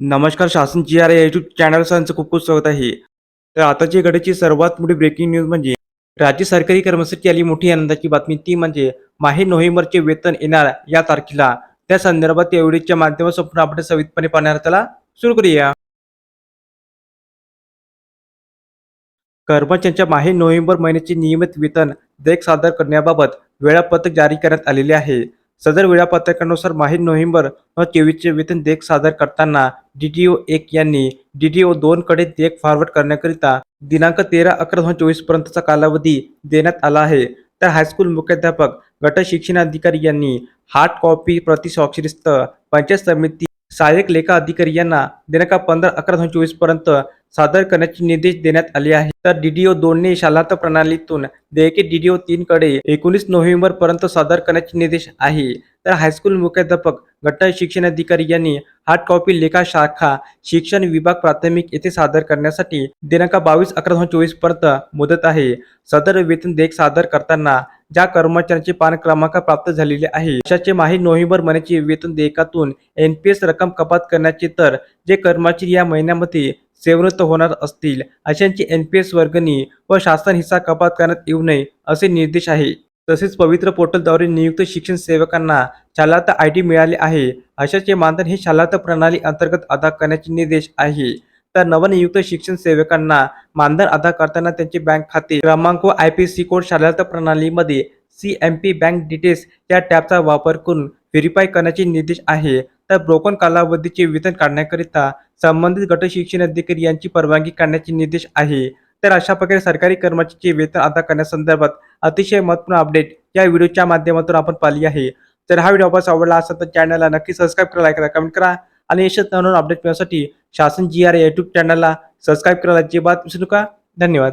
नमस्कार शासन G R या युट्यूब चॅनलचं खूप खूप स्वागत आहे. तर आताची घडीची सर्वात मोठी ब्रेकिंग न्यूज म्हणजे राज्य सरकारी कर्मचारी आली मोठी आनंदाची बातमी ती म्हणजे माहे नोव्हेंबरचे वेतन येणार या तारखेला. त्या संदर्भात या व्हिडिओच्या माध्यमातून आपण आपण सवितपणे पाहणार त्याला सुरू करूया. कर्मचाऱ्यांच्या माहे नोव्हेंबर महिन्याचे नियमित वेतन देख सादर करण्याबाबत वेळापत्रक जारी करण्यात आलेले आहे. सदर वेळापत्रकानुसार माहे नोव्हेंबर व चोवीसचे वेतन देख सादर करताना डीडीओ एक यांनी डीडीओ दोन कडे देख फॉरवर्ड करण्याकरिता दिनांक तेरा अकरा दोन हजार चोवीस पर्यंतचा कालावधी देण्यात आला आहे. तर हायस्कूल मुख्याध्यापक गट शिक्षणाधिकारी यांनी हार्ड कॉपी प्रतिस्वाक्षरिस्त पंचायत समिती सहाय्यक लेखा अधिकारी यांना दिनांक पंधरा अकरा दोन हजार चोवीसपर्यंत सादर करण्याचे निर्देश देण्यात आले आहेत. तर डीडीओ दोनने शालांत प्रणालीतून देयके डीडीओ तीन कडे एकोणीस नोव्हेंबर पर्यंत सादर करण्याचे निर्देश आहे. तर हायस्कूल मुख्याध्यापक गट शिक्षणाधिकारी यांनी हार्ड कॉपी लेखा शाखा शिक्षण विभाग प्राथमिक येथे सादर करण्यासाठी दिनांक बावीस अकरा दोन चोवीसपर्यंत मुदत आहे. सदर वेतन देयक सादर करताना ज्या कर्मचाऱ्यांचे पान क्रमांक प्राप्त झालेले आहे अशाचे माही नोव्हेंबर महिन्याचे वेतन देयकातून एनपीएस रक्कम कपात करण्याचे तर जे कर्मचारी या महिन्यामध्ये सेवनिवृत्त होणार असतील अशांची एनपीएस वर्गणी व शासन हिस्सा कपात करण्यात येऊ नये असे निर्देश आहे. तसेच पवित्र पोर्टलद्वारे नियुक्त शिक्षण सेवकांना शालात आय डी मिळाले आहे. अशाचे मानधन हे शालात प्रणाली अंतर्गत अदा करण्याचे निर्देश आहे. तर नवनियुक्त शिक्षण सेवकांना मानधन अदा करताना त्यांचे बँक खाते क्रमांक व आय पी सी कोड शालात प्रणालीमध्ये C M P bank details या टॅबचा वापर करून व्हेरीफाय करण्याचे निर्देश आहे. तर ब्रोकन कालावधीचे वेतन काढण्याकरिता संबंधित गट शिक्षण अधिकारी यांची परवानगी काढण्याचे निर्देश आहे. तर अशा प्रकारे सरकारी कर्मचारीचे वेतन अदा करण्यासंदर्भात अतिशय महत्त्वपूर्ण अपडेट या व्हिडिओच्या माध्यमातून आपण पाहिली आहे. तर हा व्हिडिओ आपण आवडला असेल तर चॅनलला नक्की सबस्क्राईब करा लाईक करा कमेंट करा आणि यशत नवीन अपडेट मिळण्यासाठी शासन जी आर युट्यूब चॅनलला सबस्क्राईब करायला अजिबात विसरू नका. धन्यवाद.